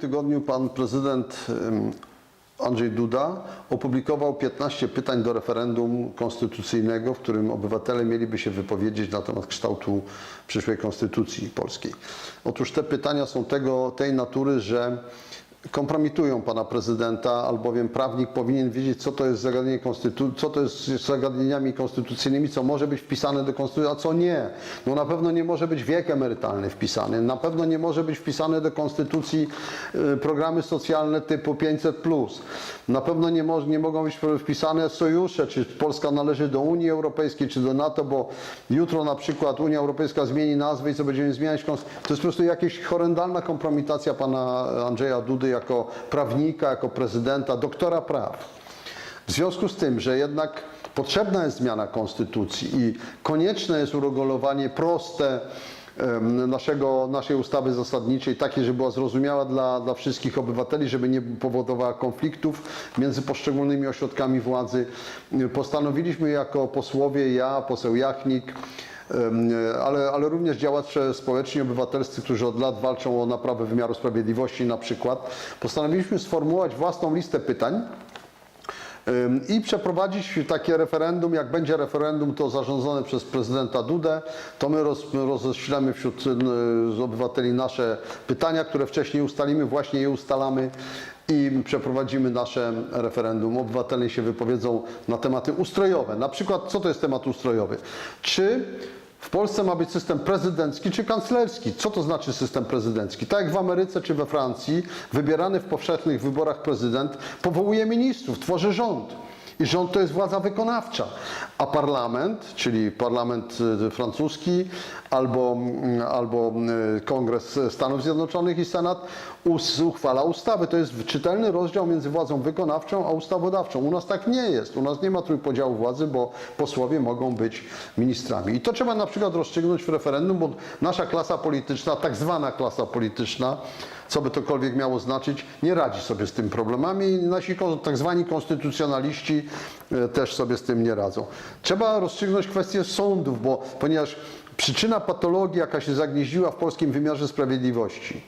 tygodniu pan prezydent Andrzej Duda opublikował 15 pytań do referendum konstytucyjnego, w którym obywatele mieliby się wypowiedzieć na temat kształtu przyszłej konstytucji polskiej. Otóż te pytania są tego, tej natury, że kompromitują pana prezydenta, albowiem prawnik powinien wiedzieć, co to jest zagadnienie konstytu- co to jest z zagadnieniami konstytucyjnymi, co może być wpisane do konstytucji, a co nie. No na pewno nie może być wiek emerytalny wpisany, na pewno nie może być wpisane do konstytucji y, programy socjalne typu 500+. Na pewno nie, mo- nie mogą być wpisane sojusze, czy Polska należy do Unii Europejskiej, czy do NATO, bo jutro na przykład Unia Europejska zmieni nazwę i co będziemy zmieniać konstytucję. To jest po prostu jakaś horrendalna kompromitacja pana Andrzeja Dudy jako prawnika, jako prezydenta, doktora praw. W związku z tym, że jednak potrzebna jest zmiana konstytucji i konieczne jest uregulowanie proste naszego, naszej ustawy zasadniczej, takie, żeby była zrozumiała dla, dla wszystkich obywateli, żeby nie powodowała konfliktów między poszczególnymi ośrodkami władzy, postanowiliśmy jako posłowie, ja, poseł Jachnik, ale, ale również działacze społeczni, obywatelscy, którzy od lat walczą o naprawę wymiaru sprawiedliwości na przykład, postanowiliśmy sformułować własną listę pytań i przeprowadzić takie referendum. Jak będzie referendum, to zarządzone przez prezydenta Dudę, to my roz, roześlemy wśród obywateli nasze pytania, które wcześniej ustalimy, właśnie je ustalamy i przeprowadzimy nasze referendum. Obywatele się wypowiedzą na tematy ustrojowe. Na przykład, co to jest temat ustrojowy? Czy w Polsce ma być system prezydencki czy kanclerski? Co to znaczy system prezydencki? Tak jak w Ameryce czy we Francji, wybierany w powszechnych wyborach prezydent powołuje ministrów, tworzy rząd. I rząd to jest władza wykonawcza, a parlament, czyli parlament y, francuski albo, mm, albo y, Kongres Stanów Zjednoczonych i Senat uchwala ustawy. To jest czytelny rozdział między władzą wykonawczą a ustawodawczą. U nas tak nie jest. U nas nie ma trójpodziału władzy, bo posłowie mogą być ministrami. I to trzeba na przykład rozstrzygnąć w referendum, bo nasza klasa polityczna, tak zwana klasa polityczna, co by tokolwiek miało znaczyć, nie radzi sobie z tym problemami nasi tak zwani konstytucjonaliści też sobie z tym nie radzą. Trzeba rozstrzygnąć kwestię sądów, bo ponieważ przyczyna patologii, jaka się zagnieździła w polskim wymiarze sprawiedliwości,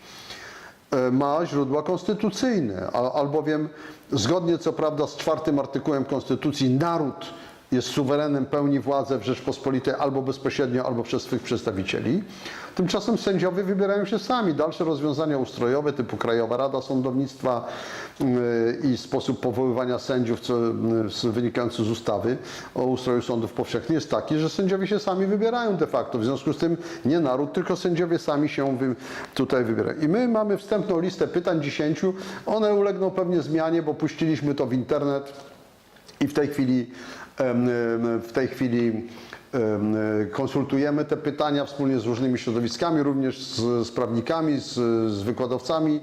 e, ma źródła konstytucyjne, albowiem zgodnie co prawda z czwartym artykułem Konstytucji naród jest suwerenem, pełni władzę w Rzeczpospolitej albo bezpośrednio, albo przez swych przedstawicieli. Tymczasem sędziowie wybierają się sami. Dalsze rozwiązania ustrojowe typu Krajowa Rada Sądownictwa yy, i sposób powoływania sędziów co, z- wynikający z ustawy o ustroju sądów powszechnych jest taki, że sędziowie się sami wybierają de facto. W związku z tym nie naród, tylko sędziowie sami się tutaj wybierają. I my mamy wstępną listę pytań 10. One ulegną pewnie zmianie, bo puściliśmy to w internet i w tej chwili, w tej chwili konsultujemy te pytania wspólnie z różnymi środowiskami, również z, z prawnikami, z, z wykładowcami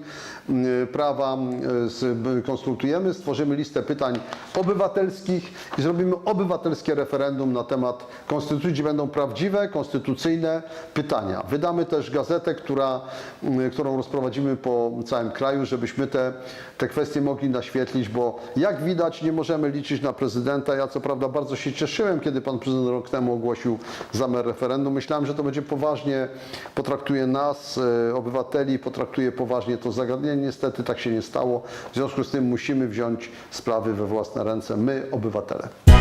m, prawa. m, Z, konsultujemy, stworzymy listę pytań obywatelskich i zrobimy obywatelskie referendum na temat konstytucji, będą prawdziwe, konstytucyjne pytania. Wydamy też gazetę, która, którą rozprowadzimy po całym kraju, żebyśmy te, te kwestie mogli naświetlić, bo jak widać nie możemy liczyć na prezydenta. Ja co prawda bardzo się cieszyłem, kiedy pan prezydent rok temu ogłosił zamiar referendum. Myślałem, że to będzie poważnie, potraktuje nas, e, obywateli, potraktuje poważnie to zagadnienie. Niestety tak się nie stało. W związku z tym musimy wziąć sprawy we własne ręce, my, obywatele.